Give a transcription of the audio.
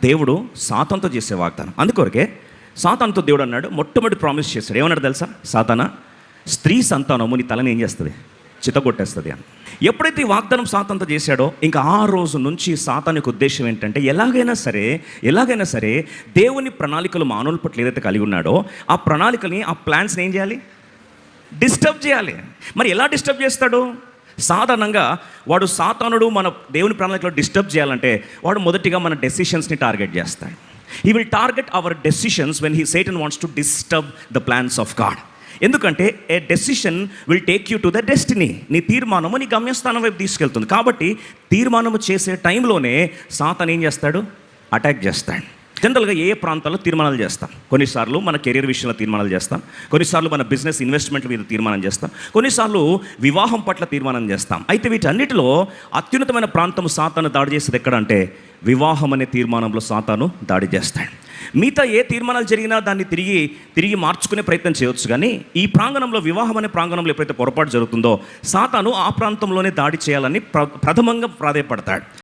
దేవుడు సాతంతో చేసే వాగ్దానం. అందుకొరకే సాతాన్తో దేవుడు అన్నాడు మొట్టమొదటి ప్రామిస్ చేశాడు ఏమన్నాడు తెలుసా? సాతాన స్త్రీ సంతానము నీ తలని ఏం చేస్తుంది? చితగొట్టేస్తుంది అని. ఎప్పుడైతే ఈ వాగ్దానం సాతంతో చేశాడో ఇంకా ఆ రోజు నుంచి సాతానికి ఉద్దేశం ఏంటంటే ఎలాగైనా సరే ఎలాగైనా సరే దేవుని ప్రణాళికలు మానవుల పట్ల ఏదైతే కలిగి ఉన్నాడో ఆ ప్రణాళికని ఆ ప్లాన్స్ని ఏం చేయాలి? డిస్టర్బ్ చేయాలి. మరి ఎలా డిస్టర్బ్ చేస్తాడు? సాధారణంగా వాడు సాతానుడు మన దేవుని ప్రణాళికలో డిస్టర్బ్ చేయాలంటే వాడు మొదటిగా మన డెసిషన్స్ని టార్గెట్ చేస్తాడు. He will target our decisions when he Satan wants to disturb the plans of God ఎందుకంటే a decision will take you to the destiny నీ తీర్మానము నీ గమ్యస్థానం వైపు తీసుకెళ్తుంది. కాబట్టి తీర్మానము చేసే టైంలోనే సాతాన్ ఏం చేస్తాడు? అటాక్ చేస్తాడు. జనరల్గా ఏ ప్రాంతాల్లో తీర్మానాలు చేస్తాం? కొన్నిసార్లు మన కెరీర్ విషయంలో తీర్మానాలు చేస్తాం. కొన్నిసార్లు మన బిజినెస్ ఇన్వెస్ట్మెంట్ మీద తీర్మానం చేస్తాం. కొన్నిసార్లు వివాహం పట్ల తీర్మానం చేస్తాం. అయితే వీటన్నిటిలో అత్యున్నతమైన ప్రాంతం సాతాను దాడి చేసేది ఎక్కడ అంటే వివాహం అనే తీర్మానంలో సాతాను దాడి చేస్తాడు. మిగతా ఏ తీర్మానాలు జరిగినా దాన్ని తిరిగి తిరిగి మార్చుకునే ప్రయత్నం చేయొచ్చు కానీ ఈ ప్రాంగణంలో వివాహం అనే ప్రాంగణంలో ఎప్పుడైతే పొరపాటు జరుగుతుందో సాతాను ఆ ప్రాంతంలోనే దాడి చేయాలని ప్ర ప్రథమంగా ప్రాధాయపడతాడు.